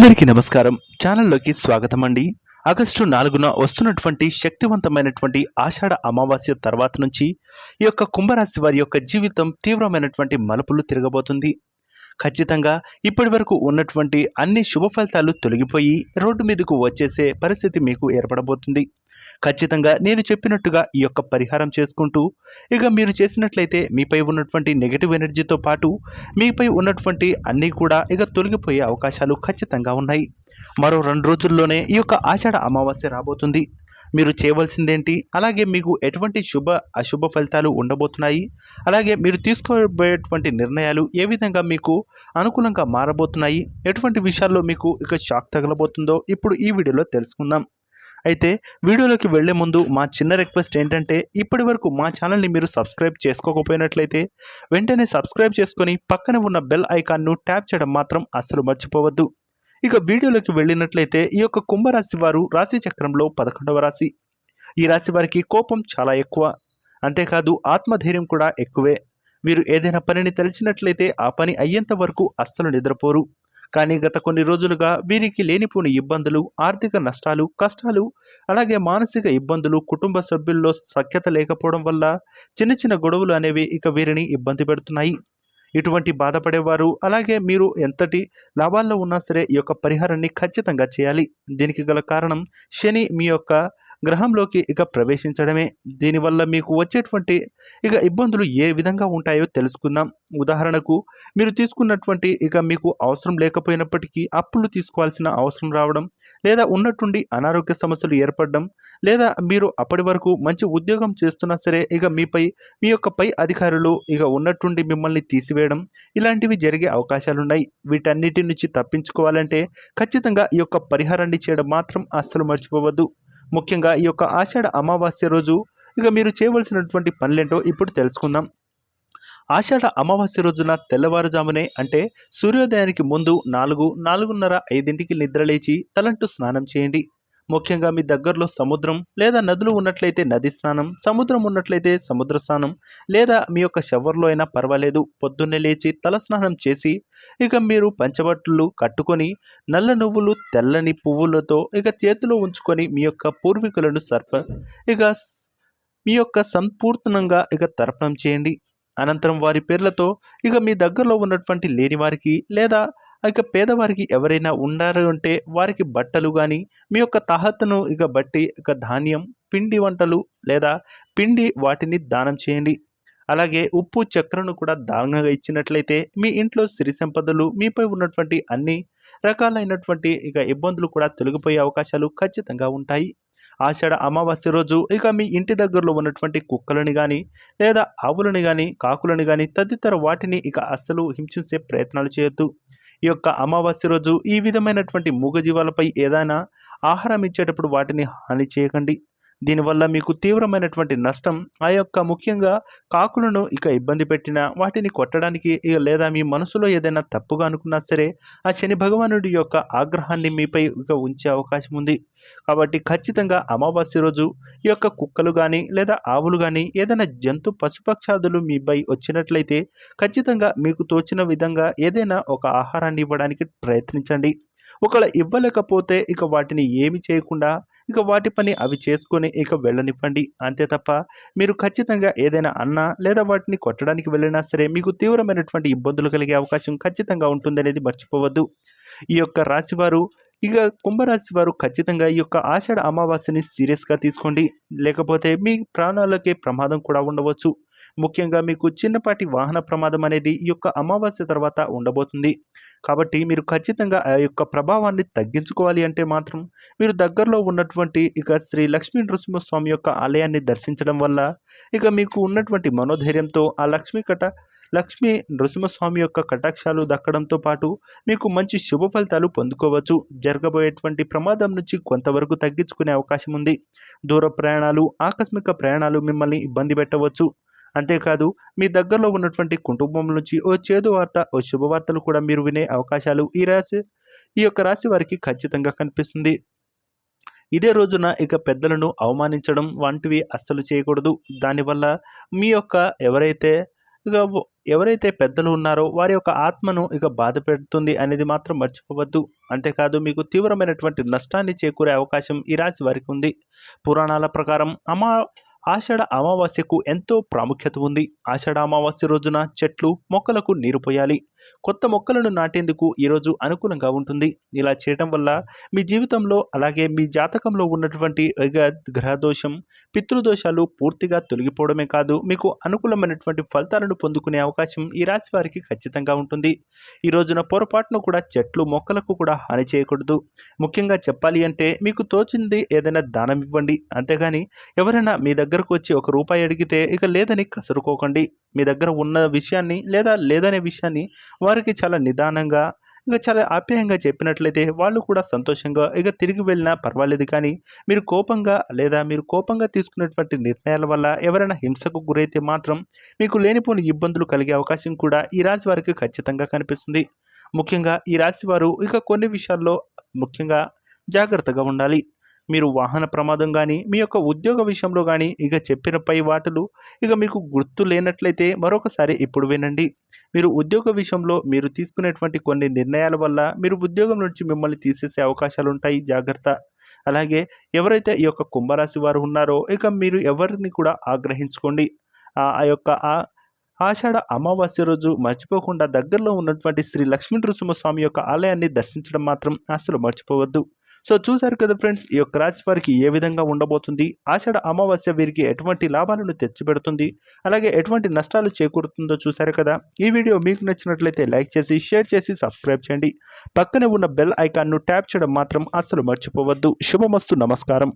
అందరికీ నమస్కారం. ఛానల్లోకి స్వాగతం అండి ఆగస్టు నాలుగున వస్తున్నటువంటి శక్తివంతమైనటువంటి ఆషాఢ అమావాస్య తర్వాత నుంచి ఈ యొక్క కుంభరాశి వారి యొక్క జీవితం తీవ్రమైనటువంటి మలుపులు తిరగబోతుంది. ఖచ్చితంగా ఇప్పటి వరకు ఉన్నటువంటి అన్ని శుభ ఫలితాలు తొలగిపోయి రోడ్డు మీదకు వచ్చేసే పరిస్థితి మీకు ఏర్పడబోతుంది. ఖచ్చితంగా నేను చెప్పినట్టుగా ఈ యొక్క పరిహారం చేసుకుంటూ ఇక మీరు చేసినట్లయితే మీపై ఉన్నటువంటి నెగిటివ్ ఎనర్జీతో పాటు మీపై ఉన్నటువంటి అన్నీ కూడా ఇక తొలగిపోయే అవకాశాలు ఖచ్చితంగా ఉన్నాయి. మరో రెండు రోజుల్లోనే ఈ యొక్క ఆషాఢ అమావాస్య రాబోతుంది. మీరు చేయవలసిందేంటి? అలాగే మీకు ఎటువంటి శుభ అశుభ ఫలితాలు ఉండబోతున్నాయి? అలాగే మీరు తీసుకోబోయేటువంటి నిర్ణయాలు ఏ విధంగా మీకు అనుకూలంగా మారబోతున్నాయి? ఎటువంటి విషయాల్లో మీకు ఇక షాక్ తగలబోతుందో ఇప్పుడు ఈ వీడియోలో తెలుసుకుందాం. అయితే వీడియోలోకి వెళ్ళే ముందు మా చిన్న రిక్వెస్ట్ ఏంటంటే ఇప్పటి వరకు మా ఛానల్ని మీరు సబ్స్క్రైబ్ చేసుకోకపోయినట్లయితే వెంటనే సబ్స్క్రైబ్ చేసుకొని పక్కన ఉన్న బెల్ ఐకాన్ను ట్యాప్ చేయడం మాత్రం అస్సలు మర్చిపోవద్దు. ఇక వీడియోలోకి వెళ్ళినట్లయితే ఈ యొక్క కుంభరాశి వారు రాశి చక్రంలో పదకొండవ రాశి. ఈ రాశి వారికి కోపం చాలా ఎక్కువ. అంతేకాదు ఆత్మధైర్యం కూడా ఎక్కువే. మీరు ఏదైనా పనిని తెలిసినట్లయితే ఆ పని అయ్యేంత వరకు అస్సలు నిద్రపోరు. కానీ గత కొన్ని రోజులుగా వీరికి లేనిపోని ఇబ్బందులు ఆర్థిక నష్టాలు కష్టాలు అలాగే మానసిక ఇబ్బందులు కుటుంబ సభ్యుల్లో సఖ్యత లేకపోవడం వల్ల చిన్న చిన్న గొడవలు అనేవి ఇక వీరిని ఇబ్బంది పెడుతున్నాయి. ఇటువంటి బాధపడేవారు అలాగే మీరు ఎంతటి లాభాల్లో ఉన్నా సరే ఈ యొక్క పరిహారాన్ని ఖచ్చితంగా చేయాలి. దీనికి గల కారణం శని మీ యొక్క గ్రహంలోకి ఇక ప్రవేశించడమే. దీనివల్ల మీకు వచ్చేటువంటి ఇక ఇబ్బందులు ఏ విధంగా ఉంటాయో తెలుసుకుందాం. ఉదాహరణకు మీరు తీసుకున్నటువంటి ఇక మీకు అవసరం లేకపోయినప్పటికీ అప్పులు తీసుకోవాల్సిన అవసరం రావడం లేదా ఉన్నట్టుండి అనారోగ్య సమస్యలు ఏర్పడడం లేదా మీరు అప్పటి వరకు మంచి ఉద్యోగం చేస్తున్నా సరే ఇక మీపై మీ యొక్క పై అధికారులు ఇక ఉన్నట్టుండి మిమ్మల్ని తీసివేయడం ఇలాంటివి జరిగే అవకాశాలున్నాయి. వీటన్నిటి నుంచి తప్పించుకోవాలంటే ఖచ్చితంగా ఈ యొక్క పరిహారాన్ని చేయడం మాత్రం అస్సలు మర్చిపోవద్దు. ముఖ్యంగా ఈ యొక్క ఆషాఢ అమావాస్య రోజు. ఇక మీరు చేయవలసినటువంటి పనులేంటో ఇప్పుడు తెలుసుకుందాం. ఆషాఢ అమావాస్య రోజున తెల్లవారుజామునే అంటే సూర్యోదయానికి ముందు నాలుగు నాలుగున్నర ఐదింటికి నిద్రలేచి తలంటూ స్నానం చేయండి. ముఖ్యంగా మీ దగ్గరలో సముద్రం లేదా నదులు ఉన్నట్లయితే నది స్నానం సముద్రం ఉన్నట్లయితే సముద్ర స్నానం లేదా మీ యొక్క షవర్లో అయినా పర్వాలేదు. పొద్దున్నే లేచి తల స్నానం చేసి ఇక మీరు పంచబట్టలు కట్టుకొని నల్ల నువ్వులు తెల్లని పువ్వులతో ఇక చేతిలో ఉంచుకొని మీ యొక్క పూర్వీకులను సర్ప ఇక మీ యొక్క సంపూర్ణంగా ఇక తర్పణం చేయండి. అనంతరం వారి పేర్లతో ఇక మీ దగ్గరలో ఉన్నటువంటి లేని వారికి లేదా ఇక పేదవారికి ఎవరైనా ఉన్నారు అంటే వారికి బట్టలు కానీ మీ యొక్క తాహతను ఇక బట్టి ఇక ధాన్యం పిండి వంటలు లేదా పిండి వాటిని దానం చేయండి. అలాగే ఉప్పు చక్కెరను కూడా దానంగా ఇచ్చినట్లయితే మీ ఇంట్లో సిరి సంపదలు మీపై ఉన్నటువంటి అన్ని రకాలైనటువంటి ఇక ఇబ్బందులు కూడా తొలగిపోయే అవకాశాలు ఖచ్చితంగా ఉంటాయి. ఆషాఢ అమావాస్య రోజు ఇక మీ ఇంటి దగ్గరలో ఉన్నటువంటి కుక్కలని కానీ లేదా ఆవులని కానీ కాకులని కానీ తదితర వాటిని ఇక అస్సలు హింసించే ప్రయత్నాలు చేయొద్దు. ఈ యొక్క అమావాస్య రోజు ఈ విధమైనటువంటి మూగజీవాలపై ఏదైనా ఆహారం ఇచ్చేటప్పుడు వాటిని హాని చేయకండి. దీనివల్ల మీకు తీవ్రమైనటువంటి నష్టం ఆ యొక్క ముఖ్యంగా కాకులను ఇక ఇబ్బంది పెట్టినా వాటిని కొట్టడానికి ఇక లేదా మీ మనసులో ఏదైనా తప్పుగా అనుకున్నా సరే ఆ శని భగవానుడి యొక్క ఆగ్రహాన్ని మీపై ఇక ఉంచే అవకాశం ఉంది. కాబట్టి ఖచ్చితంగా అమావాస్య రోజు ఈ యొక్క కుక్కలు కానీ లేదా ఆవులు కానీ ఏదైనా జంతు పశుపక్షాదులు మీపై వచ్చినట్లయితే ఖచ్చితంగా మీకు తోచిన విధంగా ఏదైనా ఒక ఆహారాన్ని ఇవ్వడానికి ప్రయత్నించండి. ఒకవేళ ఇవ్వలేకపోతే ఇక వాటిని ఏమి చేయకుండా ఇక వాటి పని అవి చేసుకొని ఇక వెళ్ళనివ్వండి. అంతే తప్ప మీరు ఖచ్చితంగా ఏదైనా అన్నా లేదా వాటిని కొట్టడానికి వెళ్ళినా సరే మీకు తీవ్రమైనటువంటి ఇబ్బందులు కలిగే అవకాశం ఖచ్చితంగా ఉంటుందనేది మర్చిపోవద్దు. ఈ యొక్క రాశివారు ఇక కుంభరాశి వారు ఖచ్చితంగా ఈ యొక్క ఆషాఢ అమావాస్యని సీరియస్గా తీసుకోండి. లేకపోతే మీ ప్రాణాలకే ప్రమాదం కూడా ఉండవచ్చు. ముఖ్యంగా మీకు చిన్నపాటి వాహన ప్రమాదం అనేది ఈ యొక్క అమావాస్య తర్వాత ఉండబోతుంది. కాబట్టి మీరు ఖచ్చితంగా ఆ యొక్క ప్రభావాన్ని తగ్గించుకోవాలి అంటే మాత్రం మీరు దగ్గరలో ఉన్నటువంటి ఇక శ్రీ లక్ష్మీ నృసింహస్వామి యొక్క ఆలయాన్ని దర్శించడం వల్ల ఇక మీకు ఉన్నటువంటి మనోధైర్యంతో ఆ లక్ష్మీ కట లక్ష్మీ నృసింహస్వామి యొక్క కటాక్షాలు దక్కడంతో పాటు మీకు మంచి శుభ ఫలితాలు పొందుకోవచ్చు. జరగబోయేటువంటి ప్రమాదం నుంచి కొంతవరకు తగ్గించుకునే అవకాశం ఉంది. దూర ప్రయాణాలు ఆకస్మిక ప్రయాణాలు మిమ్మల్ని ఇబ్బంది పెట్టవచ్చు. అంతేకాదు మీ దగ్గరలో ఉన్నటువంటి కుటుంబం నుంచి ఓ చేదు వార్త ఓ శుభవార్తలు కూడా మీరు వినే అవకాశాలు ఈ రాశి ఈ యొక్క రాశి వారికి ఖచ్చితంగా కనిపిస్తుంది. ఇదే రోజున ఇక పెద్దలను అవమానించడం వంటివి అస్సలు చేయకూడదు. దానివల్ల మీ యొక్క ఎవరైతే ఇక ఎవరైతే పెద్దలు ఉన్నారో వారి యొక్క ఆత్మను ఇక బాధ పెడుతుంది అనేది మాత్రం మర్చిపోవద్దు. అంతేకాదు మీకు తీవ్రమైనటువంటి నష్టాన్ని చేకూరే అవకాశం ఈ రాశి వారికి ఉంది. పురాణాల ప్రకారం అమా ఆషాఢ అమావాస్యకు ఎంతో ప్రాముఖ్యత ఉంది. ఆషాఢ అమావాస్య రోజున చెట్లు మొక్కలకు నీరు పోయాలి. కొత్త మొక్కలను నాటేందుకు ఈరోజు అనుకూలంగా ఉంటుంది. ఇలా చేయటం వల్ల మీ జీవితంలో అలాగే మీ జాతకంలో ఉన్నటువంటి గ్రహదోషం పితృదోషాలు పూర్తిగా తొలగిపోవడమే కాదు మీకు అనుకూలమైనటువంటి ఫలితాలను పొందుకునే అవకాశం ఈ రాశి వారికి ఖచ్చితంగా ఉంటుంది. ఈ రోజున పొరపాటును కూడా చెట్లు మొక్కలకు కూడా హాని చేయకూడదు. ముఖ్యంగా చెప్పాలి అంటే మీకు తోచింది ఏదైనా దానం ఇవ్వండి. అంతేగాని ఎవరైనా మీ దగ్గరకు వచ్చి ఒక రూపాయి అడిగితే ఇక లేదని కసురుకోకండి. మీ దగ్గర ఉన్న విషయాన్ని లేదా లేదనే విషయాన్ని వారికి చాలా నిదానంగా ఇక చాలా ఆప్యాయంగా చెప్పినట్లయితే వాళ్ళు కూడా సంతోషంగా ఇక తిరిగి వెళ్ళినా పర్వాలేదు కానీ మీరు కోపంగా లేదా మీరు కోపంగా తీసుకున్నటువంటి నిర్ణయాల వల్ల ఎవరైనా హింసకు గురైతే మాత్రం మీకు లేనిపోని ఇబ్బందులు కలిగే అవకాశం కూడా ఈ రాశి వారికి ఖచ్చితంగా కనిపిస్తుంది. ముఖ్యంగా ఈ రాశి వారు ఇక కొన్ని విషయాల్లో ముఖ్యంగా జాగ్రత్తగా ఉండాలి. మీరు వాహన ప్రమాదం కానీ మీ యొక్క ఉద్యోగ విషయంలో కానీ ఇక చెప్పిన పై వాటిలు ఇక మీకు గుర్తు లేనట్లయితే మరొకసారి ఇప్పుడు వినండి. మీరు ఉద్యోగ విషయంలో మీరు తీసుకునేటువంటి కొన్ని నిర్ణయాల వల్ల మీరు ఉద్యోగం నుంచి మిమ్మల్ని తీసేసే అవకాశాలు ఉంటాయి జాగ్రత్త. అలాగే ఎవరైతే ఈ యొక్క కుంభరాశి వారు ఉన్నారో ఇక మీరు ఎవరిని కూడా ఆగ్రహించుకోండి. ఆ ఆ యొక్క ఆ ఆషాఢ అమావాస్య రోజు మర్చిపోకుండా దగ్గరలో ఉన్నటువంటి శ్రీ లక్ష్మీ నృసింహస్వామి యొక్క ఆలయాన్ని దర్శించడం మాత్రం అసలు మర్చిపోవద్దు. సో చూశారు కదా ఫ్రెండ్స్ ఈ యొక్క రాశి వారికి ఏ విధంగా ఉండబోతుంది? ఆషాఢ అమావాస్య వీరికి ఎటువంటి లాభాలను తెచ్చిపెడుతుంది? అలాగే ఎటువంటి నష్టాలు చేకూరుతుందో చూశారు కదా? ఈ వీడియో మీకు నచ్చినట్లయితే లైక్ చేసి షేర్ చేసి సబ్స్క్రైబ్ చేయండి. పక్కనే ఉన్న బెల్ ఐకాన్ను ట్యాప్ చేయడం మాత్రం అస్సలు మర్చిపోవద్దు. శుభమస్తు నమస్కారం.